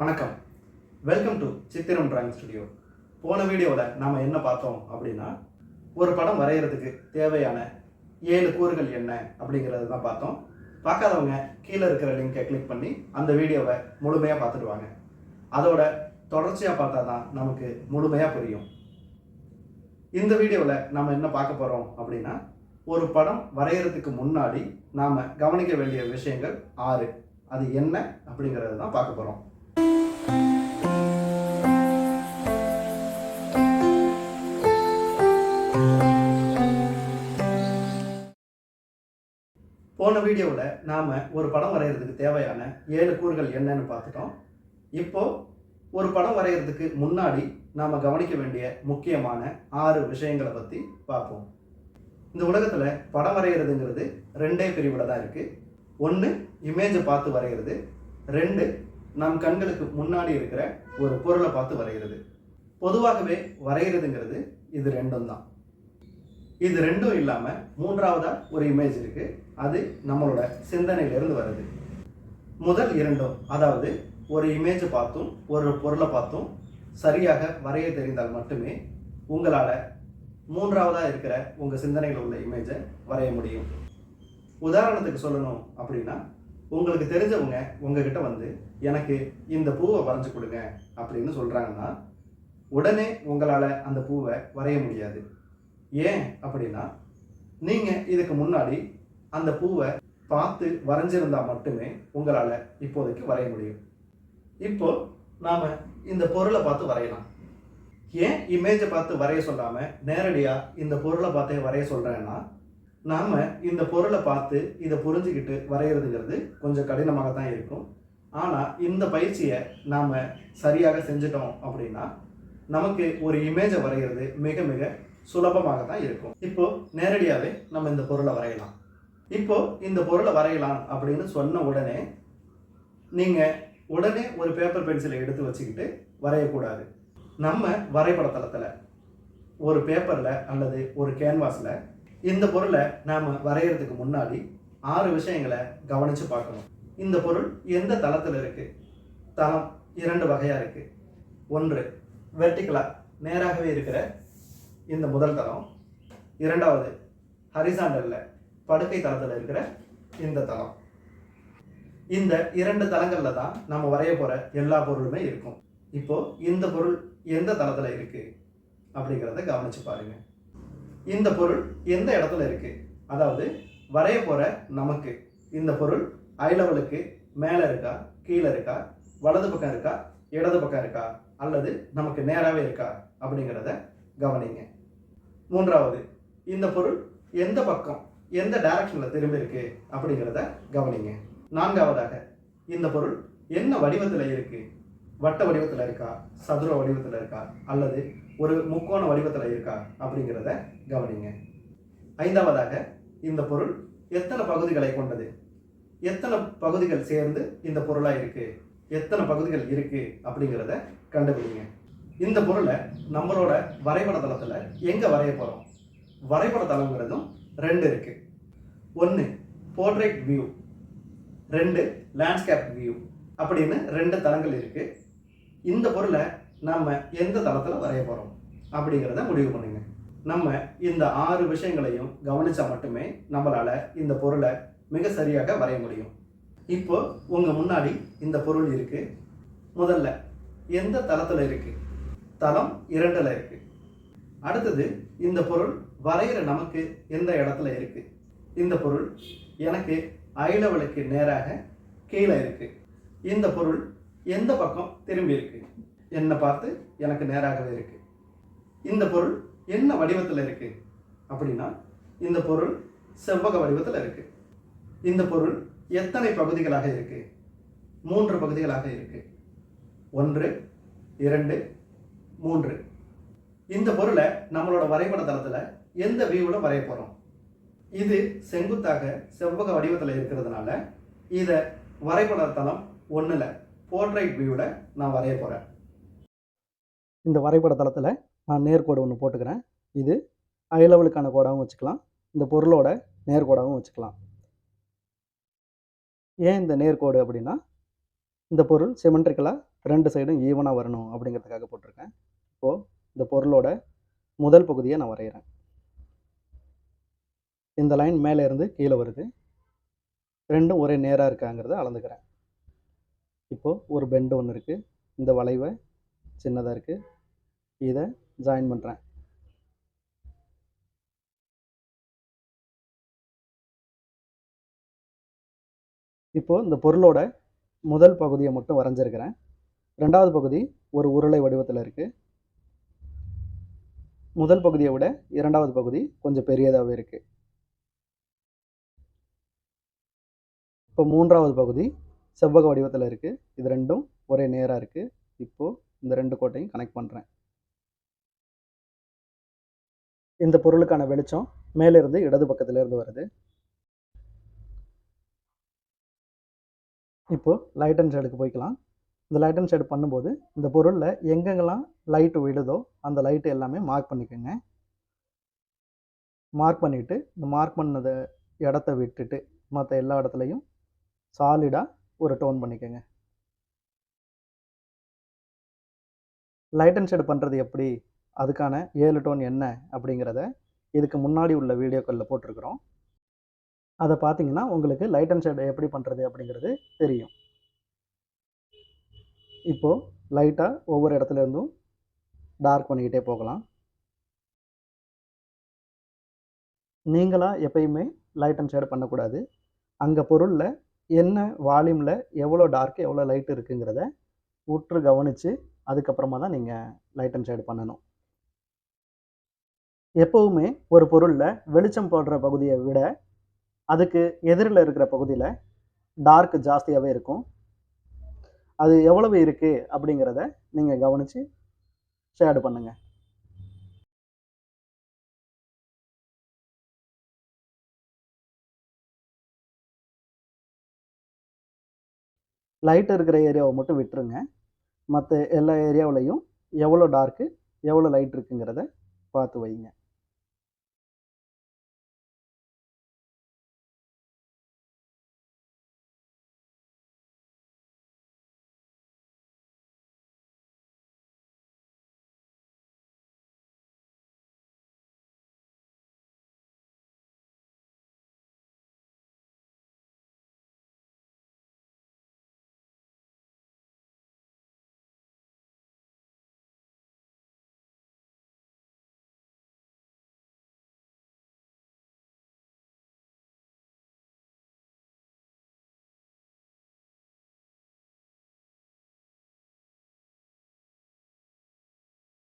வணக்கம். Welcome to Chithiram drawing studio போன வீடியோவில் நாம் என்ன பார்த்தோம் அப்படின்னா ஒரு படம் வரைகிறதுக்கு தேவையான ஏழு கூறுகள் என்ன அப்படிங்கிறது தான் பார்த்தோம். பார்க்காதவங்க கீழே இருக்கிற லிங்கை கிளிக் பண்ணி அந்த வீடியோவை முழுமையாக பார்த்துடுவாங்க அதோட தொடர்ச்சியாக பார்த்தா தான் நமக்கு முழுமையாக புரியும். இந்த வீடியோவில் நாம் என்ன பார்க்க போகிறோம் அப்படின்னா ஒரு படம் வரைகிறதுக்கு முன்னாடி நாம் கவனிக்க வேண்டிய விஷயங்கள் ஆறு. அது என்ன அப்படிங்கிறது தான் பார்க்க போகிறோம் போன வீடியோவில் நாம் ஒரு படம் வரைகிறதுக்கு தேவையான ஏழு கூறுகள் என்னன்னு பார்த்துட்டோம். இப்போது ஒரு படம் வரைகிறதுக்கு முன்னாடி நாம் கவனிக்க வேண்டிய முக்கியமான ஆறு விஷயங்களை பற்றி பார்ப்போம். இந்த உலகத்தில் படம் வரைகிறதுங்கிறது ரெண்டே பிரிவில் தான் இருக்குது ஒன்று இமேஜை பார்த்து வரைகிறது ரெண்டு நம் கண்களுக்கு முன்னாடி இருக்கிற ஒரு பொருளை பார்த்து வரைகிறது பொதுவாகவே வரைகிறதுங்கிறது இது ரெண்டும் தான். இது ரெண்டும் இல்லாமல் மூன்றாவதாக ஒரு இமேஜ் இருக்குது அது நம்மளோட சிந்தனையிலிருந்து வருது. முதல் இரண்டும் அதாவது ஒரு இமேஜை பார்த்தும் ஒரு பொருளை பார்த்தும் சரியாக வரைய தெரிந்தால் மட்டுமே உங்களால் மூன்றாவதாக இருக்கிற உங்கள் சிந்தனையில் உள்ள இமேஜை வரைய முடியும். உதாரணத்துக்கு சொல்லணும் அப்படின்னா உங்களுக்கு தெரிஞ்சவங்க உங்ககிட்ட வந்து எனக்கு இந்த பூவை வரைஞ்சி கொடுங்க அப்படின்னு சொல்கிறாங்கன்னா உடனே உங்களால் அந்த பூவை வரைய முடியாது. ஏன் அப்படின்னா நீங்கள் இதுக்கு முன்னாடி அந்த பூவை பார்த்து வரைஞ்சிருந்தா மட்டுமே உங்களால் இப்போதைக்கு வரைய முடியும். இப்போ நாம் இந்த பொருளை பார்த்து வரையலாம். ஏன் இமேஜை பார்த்து வரைய சொல்லாமல் நேரடியாக இந்த பொருளை பார்த்தே வரைய சொல்கிறேன்னா நாம் இந்த பொருளை பார்த்து இதை புரிஞ்சுக்கிட்டு வரைகிறதுங்கிறது கொஞ்சம் கடினமாக தான் இருக்கும். ஆனால் இந்த பயிற்சியை நாம் சரியாக செஞ்சிட்டோம் அப்படின்னா நமக்கு ஒரு இமேஜை வரைகிறது மிக மிக சுலபமாக தான் இருக்கும். இப்போது நேரடியாகவே நம்ம இந்த பொருளை வரையலாம். இப்போ இந்த பொருளை வரையலாம் அப்படின்னு சொன்ன உடனே நீங்கள் உடனே ஒரு பேப்பர் பென்சிலை எடுத்து வச்சுக்கிட்டு வரையக்கூடாது. நம்ம வரைபடத்தளத்தில் ஒரு பேப்பரில் அல்லது ஒரு கேன்வாஸில் இந்த பொருளை நாம் வரைகிறதுக்கு முன்னாடி ஆறு விஷயங்களை கவனித்து பார்க்கணும். இந்த பொருள் எந்த தளத்தில் இருக்குது தளம் இரண்டு வகையாக இருக்குது ஒன்று வெர்டிக்கலாக நேராகவே இருக்கிற இந்த முதல் தளம். இரண்டாவது ஹரிசாண்டலில் படுக்கை தளத்தில் இருக்கிற இந்த தளம். இந்த இரண்டு தளங்களில் தான் நம்ம வரைய போகிற எல்லா பொருளுமே இருக்கும். இப்போது இந்த பொருள் எந்த தளத்தில் இருக்குது அப்படிங்கிறத கவனிச்சு பாருங்கள் இந்த பொருள் எந்த இடத்துல இருக்குது அதாவது வரைய போகிற நமக்கு இந்த பொருள் ஐ லெவலுக்கு மேலே இருக்கா? கீழே இருக்கா? வலது பக்கம் இருக்கா? இடது பக்கம் இருக்கா? அல்லது நமக்கு நேராகவே இருக்கா? அப்படிங்கிறத கவனிங்க. மூன்றாவது இந்த பொருள் எந்த பக்கம்? எந்த டைரக்ஷனில் திரும்பி இருக்கு அப்படிங்கிறத கவனிங்க. நான்காவதாக இந்த பொருள் என்ன வடிவத்தில் இருக்கு? வட்ட வடிவத்தில் இருக்கா? சதுர வடிவத்தில் இருக்கா? அல்லது ஒரு முக்கோண வடிவத்தில் இருக்கா? அப்படிங்கிறத கவனிங்க. ஐந்தாவதாக இந்த பொருள் எத்தனை பகுதிகளை கொண்டது? எத்தனை பகுதிகள் சேர்ந்து இந்த பொருளாக இருக்கு? எத்தனை பகுதிகள் இருக்கு? அப்படிங்கிறத கண்டுபிடிங்க. இந்த பொருளை நம்மளோட வரைபட தளத்தில் எங்கே வரைய போகிறோம் வரைபட தளங்கிறதும் ரெண்டு இருக்கு. ஒன்று போர்ட்ரேட் வியூ ரெண்டு லேண்ட்ஸ்கேப் வியூ அப்படின்னு ரெண்டு தளங்கள் இருக்கு. இந்த பொருளை நம்ம எந்த தளத்தில் வரைய போகிறோம் அப்படிங்கிறத முடிவு பண்ணுங்க. நம்ம இந்த ஆறு விஷயங்களையும் கவனித்தா மட்டுமே நம்மளால் இந்த பொருளை மிக சரியாக வரைய முடியும். இப்போ உங்கள் முன்னாடி இந்த பொருள் இருக்குது முதல்ல எந்த தளத்தில் இருக்குது தளம் இரண்டில் இருக்குது அடுத்தது இந்த பொருள் வரைகிற நமக்கு எந்த இடத்துல இருக்கு? இந்த பொருள் எனக்கு ஐ லெவலுக்கு நேராக கீழே இருக்கு. இந்த பொருள் எந்த பக்கம் திரும்பி இருக்கு? என்னை பார்த்து எனக்கு நேராகவே இருக்கு. இந்த பொருள் என்ன வடிவத்தில் இருக்கு? அப்படின்னா இந்த பொருள் செவ்வக வடிவத்தில் இருக்கு. இந்த பொருள் எத்தனை பகுதிகளாக இருக்கு? மூன்று பகுதிகளாக இருக்கு. ஒன்று இரண்டு மூன்று. இந்த பொருளை நம்மளோட வரைபட தளத்தில் எந்த வியூவில் வரைய போகிறோம் இது செங்குத்தாக செவ்வக வடிவத்தில் இருக்கிறதுனால இதை வரைபட தளம் ஒன்றில் போர்ட்ரைட் வியூவில் நான் வரைய போகிறேன் இந்த வரைபட தளத்தில் நான் நேர்கோடு ஒன்று போட்டுக்கிறேன். இது ஐ லெவலுக்கான கோடாகவும் வச்சுக்கலாம். இந்த பொருளோட நேர்கோடாகவும் வச்சுக்கலாம். ஏன் இந்த நேர்கோடு அப்படின்னா இந்த பொருள் சிமெண்ட்ரிக்கலாக ரெண்டு சைடும் ஈவனாக வரணும் அப்படிங்கிறதுக்காக போட்டிருக்கேன். இப்போது இந்த பொருளோட முதல் பகுதியை நான் வரைகிறேன் இந்த லைன் மேலே இருந்து கீழே வருது. ரெண்டும் ஒரே நேராக இருக்காங்கிறத அளந்துக்கிறேன். இப்போது ஒரு பெண்டு ஒன்று இருக்குது இந்த வளைவை சின்னதாக இருக்குது இதை ஜாயின் பண்ணுறேன் இப்போது இந்த பொருளோட முதல் பகுதியை மட்டும் வரைஞ்சிருக்கிறேன். ரெண்டாவது பகுதி ஒரு உருளை வடிவத்தில் இருக்குது முதல் பகுதியை விட இரண்டாவது பகுதி கொஞ்சம் பெரியதாகவே இருக்குது இப்போ மூன்றாவது பகுதி செவ்வக வடிவத்தில் இருக்குது இது ரெண்டும் ஒரே நேராக இருக்குது இப்போது இந்த ரெண்டு கோட்டையும் கனெக்ட் பண்ணுறேன் இந்த பொருளுக்கான வெளிச்சம் மேலிருந்து இடது பக்கத்துலேருந்து வருது. இப்போது லைட் அண்ட் ஷேடுக்கு போய்க்கலாம். இந்த லைட் அண்ட் ஷேடு பண்ணும்போது இந்த பொருளில் எங்கெங்கெல்லாம் லைட்டு விழுதோ அந்த லைட்டு எல்லாமே மார்க் பண்ணிக்கோங்க. மார்க் பண்ணிவிட்டு இந்த மார்க் பண்ணதை இடத்த விட்டுட்டு மற்ற எல்லா இடத்துலையும் சாலிடாக ஒரு டோன் பண்ணிக்கோங்க. லைட் அண்ட் ஷேடு பண்ணுறது எப்படி? அதுக்கான ஏழு டோன் என்ன? அப்படிங்கிறத இதுக்கு முன்னாடி உள்ள வீடியோக்களில் போட்டிருக்கிறோம். அதை பார்த்தீங்கன்னா உங்களுக்கு லைட் அண்ட் ஷேடு எப்படி பண்ணுறது அப்படிங்கிறது தெரியும். இப்போது லைட்டாக ஒவ்வொரு இடத்துல இருந்தும் டார்க் பண்ணிக்கிட்டே போகலாம். நீங்களாக எப்பயுமே லைட் அண்ட் ஷேடு பண்ணக்கூடாது. அங்கே பொருளில் என்ன வால்யூமில் எவ்வளோ டார்க் எவ்வளோ லைட் இருக்குங்கிறத உற்று கவனித்து அதுக்கப்புறமா தான் நீங்கள் லைட் அண்ட் ஷேடு பண்ணணும். எப்போவுமே ஒரு பொருளில் வெளிச்சம் போடுற பகுதியை விட அதுக்கு எதிரில் இருக்கிற பகுதியில் டார்க் ஜாஸ்தியாகவே இருக்கும். அது எவ்வளவு இருக்குது அப்படிங்கிறத நீங்கள் கவனித்து ஷேடு பண்ணுங்கள் லைட் இருக்கிற ஏரியாவை மட்டும் விட்டுருங்க. மற்ற எல்லா ஏரியாவிலையும் எவ்வளோ டார்க்கு எவ்வளோ லைட் இருக்குங்கிறத பார்த்து வைங்க.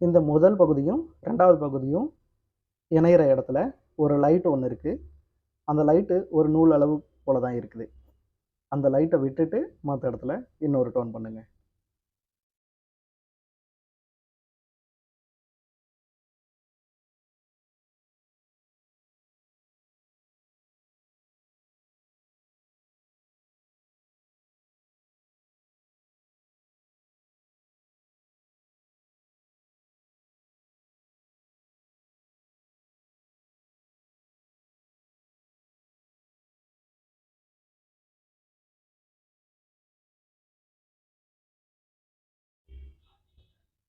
இந்த முதல் பகுதியும் ரெண்டாவது பகுதியும் இணையிற இடத்துல ஒரு லைட் ஒன்று இருக்குது அந்த லைட்டு ஒரு நூல் அளவு போல தான் இருக்குது. அந்த லைட்டை விட்டுட்டு மற்ற இடத்துல இன்னொரு டோன் பண்ணுங்கள்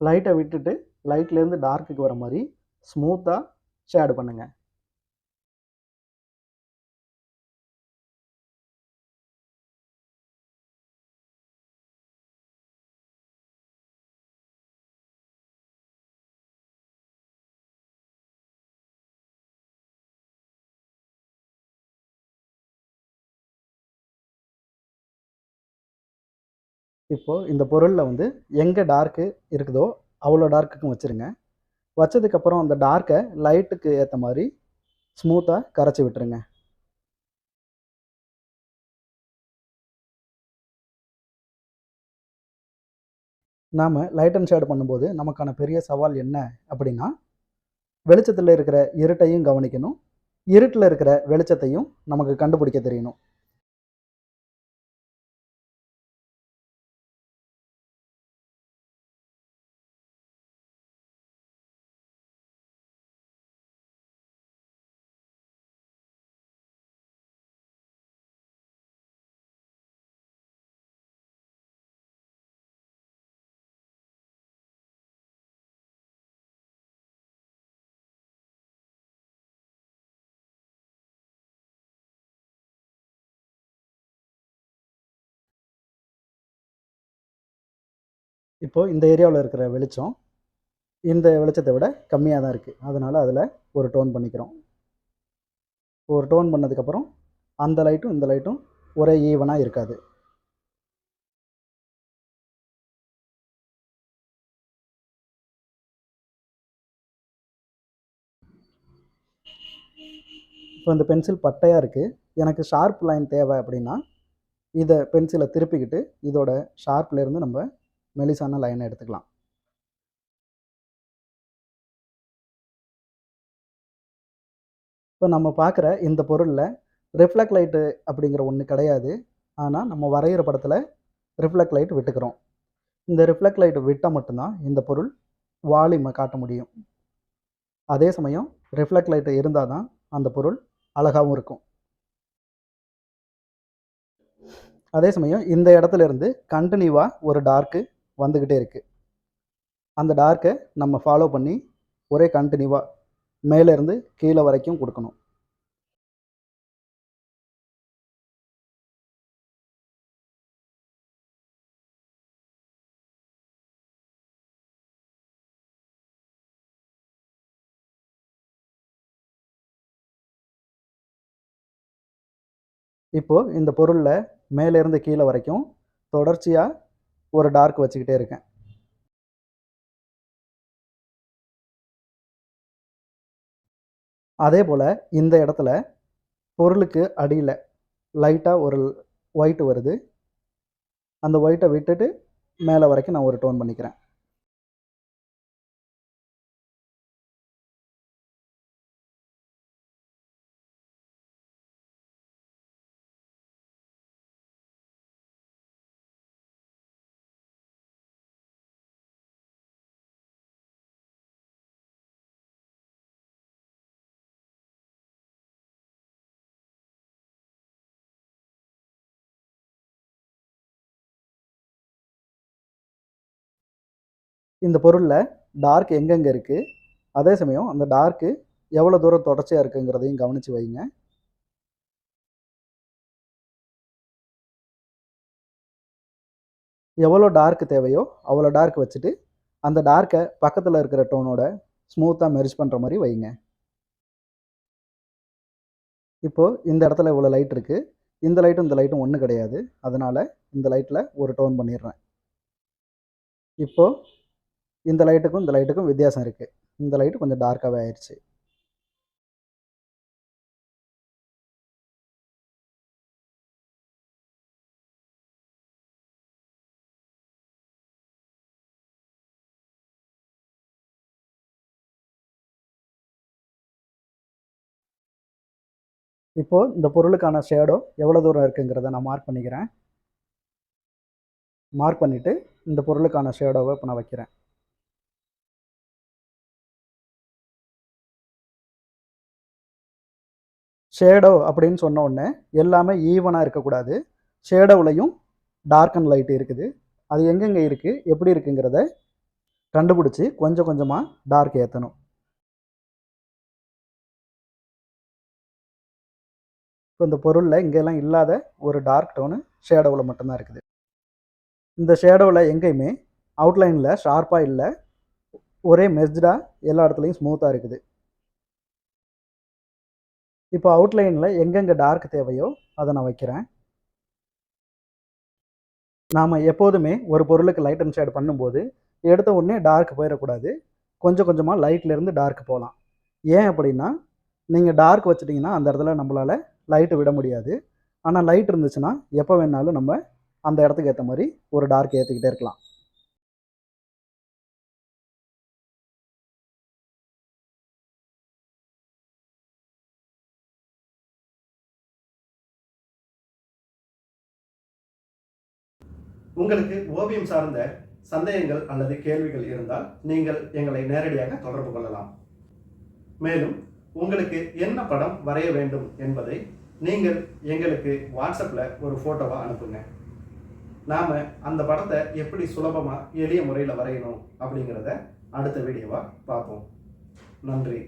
லைட்டை விட்டுட்டு லைட்லேருந்து டார்க்குக்கு வர மாதிரி ஸ்மூத்தாக ஷேடு பண்ணுங்கள் இப்போது இந்த பொருளில் வந்து எங்கே டார்க்கு இருக்குதோ அவ்வளோ டார்க்குக்கும் வச்சுருங்க. வச்சதுக்கப்புறம் அந்த டார்க்கை லைட்டுக்கு ஏற்ற மாதிரி ஸ்மூத்தாக கரைச்சி விட்டுருங்க. நாம் லைட் அண்ட் ஷேடு பண்ணும்போது நமக்கான பெரிய சவால் என்ன அப்படின்னா வெளிச்சத்தில் இருக்கிற இருட்டையும் கவனிக்கணும். இருட்டில் இருக்கிற வெளிச்சத்தையும் நமக்கு கண்டுபிடிக்க தெரியணும். இப்போது இந்த ஏரியாவில் இருக்கிற வெளிச்சம் இந்த வெளிச்சத்தை விட கம்மியாக தான் இருக்குது அதனால் அதில் ஒரு டோன் பண்ணிக்கிறோம். ஒரு டோன் பண்ணதுக்கப்புறம் அந்த லைட்டும் இந்த லைட்டும் ஒரே ஈவனாக இருக்காது. இப்போ இந்த பென்சில் பட்டையாக இருக்குது எனக்கு ஷார்ப் லைன் தேவை அப்படின்னா இதை பென்சிலை திருப்பிக்கிட்டு இதோட ஷார்ப்லேருந்து நம்ம மெலிசான லைனை எடுத்துக்கலாம். இப்போ நம்ம பார்க்குற இந்த பொருளில் ரிஃப்ளெக்ட் லைட்டு அப்படிங்கிற ஒன்று கிடையாது. ஆனால் நம்ம வரைகிற படத்தில் ரிஃப்ளெக்ட் லைட் விட்டுக்கிறோம். இந்த ரிஃப்ளெக்ட் லைட் விட்டால் மட்டும்தான் இந்த பொருள் வால்யூமை காட்ட முடியும். அதே சமயம் ரிஃப்ளெக்ட் லைட் இருந்தால் தான் அந்த பொருள் அழகாகவும் இருக்கும். அதே சமயம் இந்த இடத்துல இருந்து கண்டினியூவாக ஒரு டார்க்கு வந்துக்கிட்டே இருக்குது அந்த டார்க்கை நம்ம ஃபாலோ பண்ணி ஒரே கண்டினியூவாக மேலேருந்து கீழே வரைக்கும் கொடுக்கணும். இப்போது இந்த பொருளில் மேலேருந்து கீழே வரைக்கும் தொடர்ச்சியாக ஒரு டார்க் வச்சுக்கிட்டே இருக்கேன். அதே போல் இந்த இடத்துல பொருளுக்கு அடியில் லைட்டாக ஒரு ஒயிட் வருது. அந்த ஒயிட்டை விட்டுட்டு மேலே வரைக்கும் நான் ஒரு டோன் பண்ணிக்கிறேன். இந்த பொருளில் டார்க் எங்கெங்கே இருக்குது அதே சமயம் அந்த டார்க்கு எவ்வளோ தூரம் தொடர்ச்சியாக இருக்குங்கிறதையும் கவனித்து வைங்க. எவ்வளோ டார்க் தேவையோ அவ்வளோ டார்க் வச்சுட்டு அந்த டார்க்கை பக்கத்தில் இருக்கிற டோனோட ஸ்மூத்தாக மெரிஜ் பண்ணுற மாதிரி வைங்க. இப்போது இந்த இடத்துல இவ்வளோ லைட் இருக்குது இந்த லைட்டும் இந்த லைட்டும் ஒன்றும் கிடையாது. அதனால் இந்த லைட்டில் ஒரு டோன் பண்ணிடுறேன். இப்போது இந்த லைட்டுக்கும் இந்த லைட்டுக்கும் வித்தியாசம் இருக்குது இந்த லைட்டு கொஞ்சம் டார்க்காகவே ஆயிடுச்சு இப்போது இந்த பொருளுக்கான ஷேடோ எவ்வளோ தூரம் இருக்குங்கிறத நான் மார்க் பண்ணிக்கிறேன். மார்க் பண்ணிவிட்டு இந்த பொருளுக்கான ஷேடோவை இப்போ நான் வைக்கிறேன். ஷேடோ அப்படின்னு சொன்ன உடனே எல்லாமே ஈவனாக இருக்கக்கூடாது. ஷேடோவிலையும் டார்க் அண்ட் லைட் இருக்குது. அது எங்கெங்கே இருக்குது எப்படி இருக்குங்கிறத கண்டுபிடிச்சி கொஞ்சம் கொஞ்சமாக டார்க் ஏற்றணும் இப்போ இந்த பொருளில் இங்கெல்லாம் இல்லாத ஒரு டார்க் டோனு ஷேடோவில் மட்டும்தான் இருக்குது. இந்த ஷேடோவில் எங்கேயுமே அவுட்லைனில் ஷார்ப்பாக இல்லை ஒரே மெஸ்டாக எல்லா இடத்துலையும் ஸ்மூத்தாக இருக்குது. இப்போ அவுட்லைனில் எங்கெங்கே டார்க் தேவையோ அதை நான் வைக்கிறேன். நாம் எப்போதுமே ஒரு பொருளுக்கு லைட் அண்ட் ஷேட் பண்ணும்போது எடுத்த உடனே டார்க் போயிடக்கூடாது. கொஞ்சம் கொஞ்சமாக லைட்லேருந்து டார்க் போகலாம். ஏன் அப்படின்னா நீங்கள் டார்க் வச்சிட்டிங்கன்னா அந்த இடத்துல நம்மளால் லைட்டு விட முடியாது. ஆனால் லைட் இருந்துச்சுன்னா எப்போ வேணாலும் நம்ம அந்த இடத்துக்கு ஏற்ற மாதிரி ஒரு டார்க் ஏற்றிக்கிட்டே இருக்கலாம். உங்களுக்கு ஓவியம் சார்ந்த சந்தேகங்கள் அல்லது கேள்விகள் இருந்தால் நீங்கள் எங்களை நேரடியாக தொடர்பு கொள்ளலாம். மேலும் உங்களுக்கு என்ன படம் வரைய வேண்டும் என்பதை நீங்கள் எங்களுக்கு வாட்ஸ்அப்பில் ஒரு ஃபோட்டோவாக அனுப்புங்க. நாம் அந்த படத்தை எப்படி சுலபமாக எளிய முறையில் வரையணும் அப்படிங்கிறத அடுத்த வீடியோவாக பார்ப்போம். நன்றி.